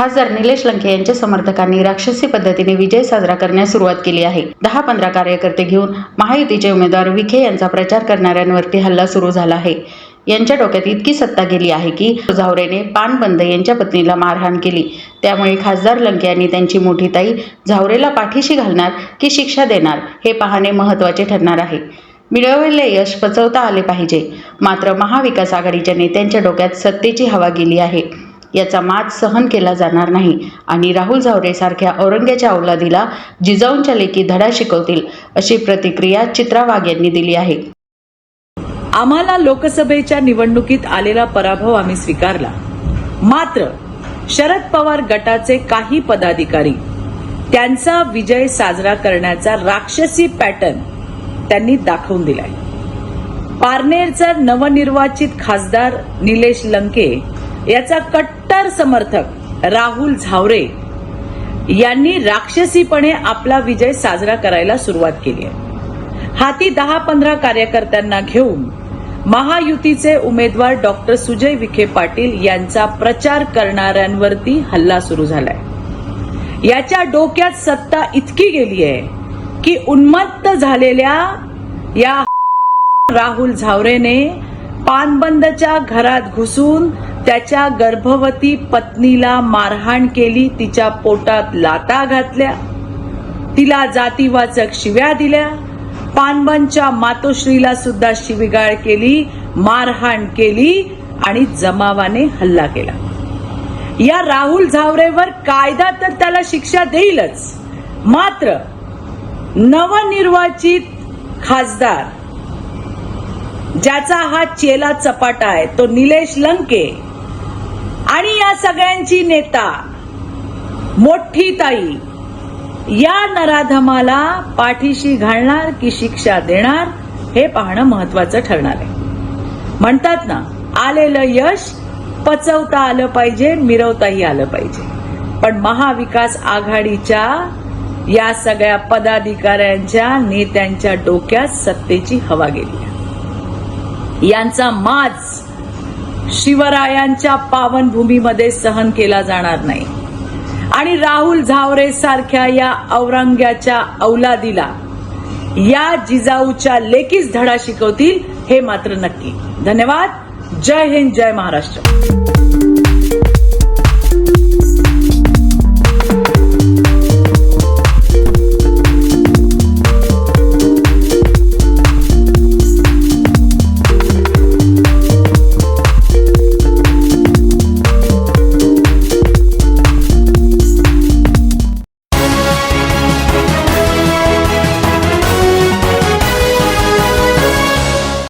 खासदार निलेश लंके यांच्या समर्थकांनी राक्षसी पद्धतीने विजय साजरा करण्यास सुरुवात केली आहे. दहा पंधरा कार्यकर्ते घेऊन महायुतीचे उमेदवार विखे यांचा प्रचार करणाऱ्यांवरती हल्ला सुरू झाला आहे. यांच्या डोक्यात इतकी सत्ता गेली आहे की झावरेने पानबंद यांच्या पत्नीला मारहाण केली. त्यामुळे खासदार लंके यांनी त्यांची मोठी ताई झावरेला पाठीशी घालणार की शिक्षा देणार हे पाहणे महत्त्वाचे ठरणार आहे. मिळवलेले यश पचवता आले पाहिजे. मात्र महाविकास आघाडीच्या नेत्यांच्या डोक्यात सत्तेची हवा गेली आहे. याचा मात सहन केला जाणार नाही. आणि राहुल झावरेसारख्या औरंग्याच्या अवलादीला जिजाऊंच्या लेखी धडा शिकवतील अशी प्रतिक्रिया चित्रा वाघ यांनी दिली आहे. आम्हाला लोकसभेच्या निवडणुकीत आलेला पराभव आम्ही स्वीकारला. मात्र शरद पवार गटाचे काही पदाधिकारी त्यांचा विजय साजरा करण्याचा राक्षसी पॅटर्न त्यांनी दाखवून दिलाय. पारनेरचा नवनिर्वाचित खासदार निलेश लंके याचा कट्टर समर्थक राहुल झावरे यांनी राक्षसीपणे आपला विजय साजरा करायला सुरुवात केली आहे. हाती दहा पंधरा कार्यकर्त्यांना घेऊन महायुतीचे उमेदवार डॉक्टर सुजय विखे पाटील यांचा प्रचार करणाऱ्यांवरती हल्ला सुरू झालाय. याच्या डोक्यात सत्ता इतकी गेली आहे की उन्मत्त झालेल्या या राहुल झावरेने पानबंदच्या घरात घुसून त्याच्या गर्भवती पत्नीला मारहाण केली तिच्या पोटात लाता घातल्या तिला जातीवाचक शिव्या दिल्या. पानबनच्या मातोश्रीला सुद्धा शिविगाळ केली मारहाण केली आणि जमावाने हल्ला केला. या राहुल झावरेवर कायदा तर त्याला शिक्षा देईलच. मात्र नवनिर्वाचित खासदार ज्याचा हा चेला चपाटा आहे तो निलेश लंके आणि या सगळ्यांची नेता मोठी ताई या नराधमाला पाठीशी घालणार की शिक्षा देणार हे पाहणं महत्वाचं ठरणार आहे. म्हणतात ना आलेलं यश पचवता आलं पाहिजे मिरवताही आलं पाहिजे. पण महाविकास आघाडीच्या या सगळ्या पदाधिकाऱ्यांच्या नेत्यांच्या डोक्यात सत्तेची हवा गेली यांचा माज शिवरायांच्या पावनभूमीमध्ये सहन केला जाणार नाही. आणि राहुल झावरे सारख्या या औरंग्याच्या औलादीला या जिजाऊच्या लेकीच धडा शिकवतील हे मात्र नक्की. धन्यवाद. जय हिंद जय महाराष्ट्र.